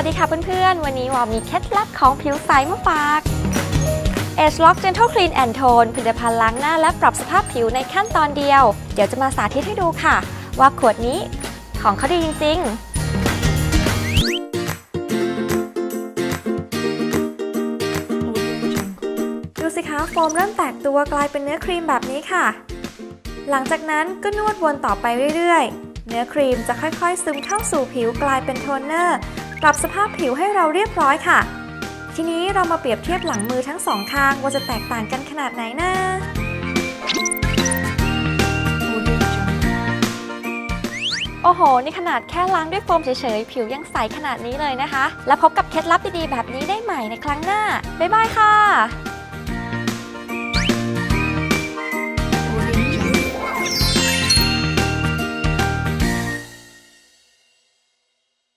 สดีค่ะเพื่อนๆ วันนี้ว่ามีเคล็ดลับของผิวใสมาฝาก Age Lock Gentle Clean and Tone ผลิตภัณฑ์ล้างหน้าและปรับสภาพผิวในขั้นตอนเดียว เดี๋ยวจะมาสาธิตให้ดูค่ะ ว่าขวดนี้ของเขาดีจริงๆดูสิคะโฟมเริ่มแตกตัวกลายเป็นเนื้อครีมแบบนี้ค่ะ หลังจากนั้นก็นวดวนต่อไปเรื่อยๆ เนื้อครีมจะค่อยๆ ซึมเข้าสู่ผิวกลายเป็นโทนเนอร์ ปรับสภาพผิวให้เราเรียบร้อยค่ะ ทีนี้เรามาเปรียบเทียบหลังมือทั้งสองข้างว่าจะแตกต่างกันขนาดไหนนะโอ้โห นี่ขนาดแค่ล้างด้วยโฟมเฉยๆ ผิวยังใสขนาดนี้เลยนะคะ แล้วพบกับเคล็ดลับดีๆ แบบนี้ได้ใหม่ในครั้งหน้า บ๊ายบายค่ะ